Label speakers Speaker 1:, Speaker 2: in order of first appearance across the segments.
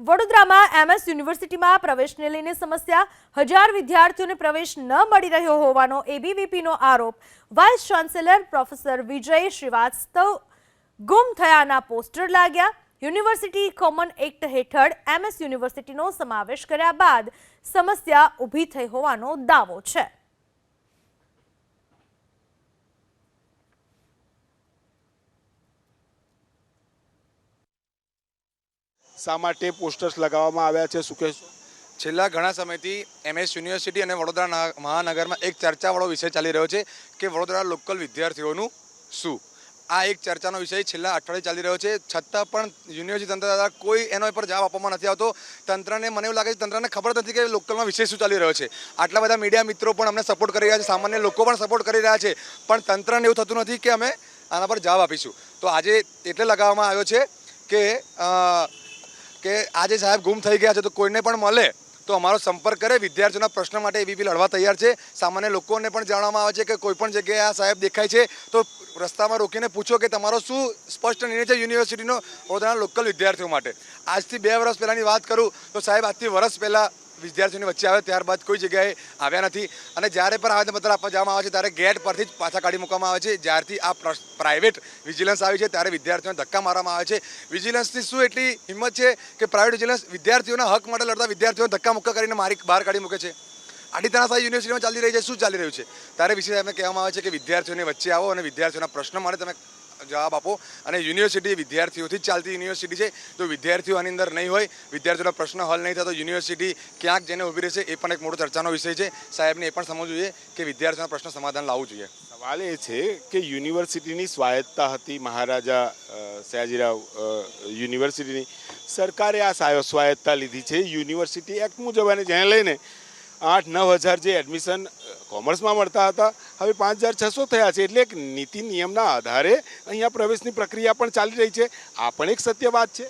Speaker 1: વડોદરામાં એમએસ યુનિવર્સિટીમાં પ્રવેશને લઈને સમસ્યા. હજાર વિદ્યાર્થીઓને પ્રવેશ ન મળી રહ્યો હોવાનો એબીવીપીનો આરોપ. Vice chancellor professor Vijay Shrivastava ગુમ થયાના પોસ્ટર લાગ્યા. યુનિવર્સિટી કોમન એક્ટ હેઠળ એમએસ યુનિવર્સિટીનો સમાવેશ કર્યા બાદ સમસ્યા ઊભી થઈ હોવાનો દાવો છે.
Speaker 2: શા માટે પોસ્ટર્સ લગાવવામાં આવ્યા છે? શું કહેશો?
Speaker 3: છેલ્લા ઘણા સમયથી એમએસ યુનિવર્સિટી અને વડોદરા મહાનગરમાં એક ચર્ચાવાળો વિષય ચાલી રહ્યો છે કે વડોદરા લોકલ વિદ્યાર્થીઓનું શું? આ એક ચર્ચાનો વિષય છેલ્લા અઠવાડિયે ચાલી રહ્યો છે. છતાં પણ યુનિવર્સિટી તંત્ર દ્વારા કોઈ એનો પર જવાબ આપવામાં નથી આવતો. તંત્રને, મને એવું લાગે છે તંત્રને ખબર નથી કે લોકલમાં વિષય શું ચાલી રહ્યો છે. આટલા બધા મીડિયા મિત્રો પણ અમને સપોર્ટ કરી રહ્યા છે. સામાન્ય લોકો પણ સપોર્ટ કરી રહ્યા છે. પણ તંત્રને એવું થતું નથી કે અમે આના પર જવાબ આપીશું. તો આજે એટલે લગાવવામાં આવ્યો છે કે કે આજે સાહેબ ગુમ થઈ ગયા છે તો કોઈને પણ મળે તો અમારો સંપર્ક કરે. વિદ્યાર્થીઓના પ્રશ્ન માટે એબીપી લડવા તૈયાર છે. સામાન્ય લોકોને પણ જાણવામાં આવે છે કે કોઈ પણ જગ્યાએ આ સાહેબ દેખાય છે. તો રસ્તામાં રોકીને પૂછો કે તમારો શું સ્પષ્ટ નિર્ણય છે યુનિવર્સિટીનો વડોદરાના લોકલ વિદ્યાર્થીઓ માટે? આજથી બે વર્ષ પહેલાંની વાત કરું તો સાહેબ આજથી વર્ષ પહેલાં વિદ્યાર્થીઓની વચ્ચે આવે ત્યારબાદ કોઈ જગ્યાએ આવ્યા નથી. અને જ્યારે પણ આવેદનપત્ર આપવા જવામાં આવે છે, ત્યારે ગેટ પરથી જ પાછા કાઢી મૂકવામાં આવે છે. જ્યારથી આ પ્રાઇવેટ વિજિલન્સ આવી છે, ત્યારે વિદ્યાર્થીઓને ધક્કા મારવામાં આવે છે. વિજિલન્સની શું એટલી હિંમત છે કે પ્રાઇવેટ વિજિલન્સ વિદ્યાર્થીઓના હક માટે લડતા વિદ્યાર્થીઓને ધક્કા મુક્કા કરીને મારી બહાર કાઢી મૂકે છે? આડી સાહેબ યુનિવર્સિટીમાં ચાલી રહી છે, શું ચાલી રહ્યું છે? ત્યારે વિશે એમને કહેવામાં આવે છે કે વિદ્યાર્થીઓની વચ્ચે આવો અને વિદ્યાર્થીઓના પ્રશ્નો માટે તમે જવાબ આપો. અને યુનિવર્સિટી વિદ્યાર્થીઓથી ચાલતી યુનિવર્સિટી છે. તો વિદ્યાર્થીઓ આની અંદર નહીં હોય, વિદ્યાર્થીઓનો પ્રશ્ન હલ નહીં થતો યુનિવર્સિટી ક્યાંક જેને ઊભી રહેશે, એ પણ એક મોટો ચર્ચાનો વિષય છે. સાહેબને એ પણ સમજવું જોઈએ કે વિદ્યાર્થીઓના પ્રશ્ન સમાધાન લાવવું જોઈએ.
Speaker 2: સવાલ એ છે કે યુનિવર્સિટીની સ્વાયત્તા હતી મહારાજા સયાજીરાવ યુનિવર્સિટીની. સરકારે આ સાય- સ્વાયત્તા લીધી છે. યુનિવર્સિટી એક્ટ મુજબ અને જેને લઈને આઠ નવ હજાર જે એડમિશન કોમર્સમાં મળતા હતા. હવે પાંચ હજાર છસો થયા છે એટલે એક નીતિ નિયમના આધારે અહીંયા પ્રવેશની પ્રક્રિયા પણ ચાલી રહી છે. આ પણ એક સત્ય વાત છે.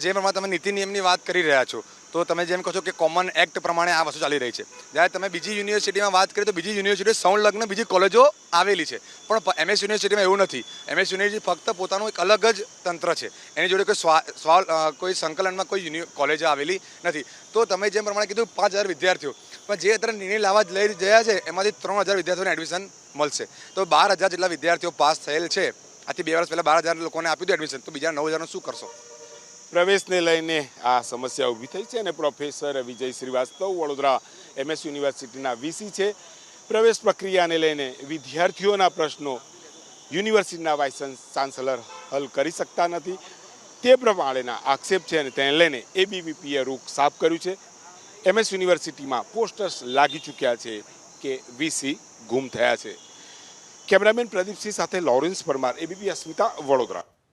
Speaker 3: જે પ્રમાણે તમે નીતિ નિયમની વાત કરી રહ્યા છો તો તમે જેમ કહો છો કે કોમન એક્ટ પ્રમાણે આ વસ્તુ ચાલી રહી છે. જ્યારે તમે બીજી યુનિવર્સિટીમાં વાત કરીએ તો બીજી યુનિવર્સિટી સંલગ્ન બીજી કોલેજો આવેલી છે. પણ એમએસ યુનિવર્સિટીમાં એવું નથી. એમએસ યુનિવર્સિટી ફક્ત પોતાનું એક અલગ જ તંત્ર છે. એની જોડે કોઈ સ્વા સ્વાલ કોઈ સંકલનમાં કોઈ યુનિ કોલેજ આવેલી નથી. તો તમે જેમ પ્રમાણે કીધું પાંચ હજાર વિદ્યાર્થીઓ, પણ જે અત્યારે નિર્ણય લાવવા લઈ રહ્યા છે, એમાંથી ત્રણ હજાર વિદ્યાર્થીઓને એડમિશન મળશે. તો બાર હજાર જેટલા વિદ્યાર્થીઓ પાસ થયેલ છે. આથી બે વર્ષ પહેલાં બાર હજાર લોકોને આપ્યું હતું એડમિશન તો બીજા નવ હજારનું શું કરશો?
Speaker 2: પ્રવેશને લઈને આ સમસ્યા ઊભી થઈ છે અને પ્રોફેસર વિજય શ્રીવાસ્તવ વડોદરા એમએસ યુનિવર્સિટીના વીસી છે. પ્રવેશ પ્રક્રિયાને લઈને વિદ્યાર્થીઓના પ્રશ્નો યુનિવર્સિટીના વાઇસ ચાન્સલર હલ કરી શકતા નથી. તે પ્રમાણેના આક્ષેપ છે અને તેને લઈને એબીવીપીએ રૂખ સાફ કર્યું છે. એમએસ યુનિવર્સિટીમાં પોસ્ટર્સ લાગી ચૂક્યા છે કે વીસી ગુમ થયા છે. કેમેરામેન પ્રદીપસિંહ સાથે લોરેન્સ પરમાર, એબીપી અસ્મિતા, વડોદરા.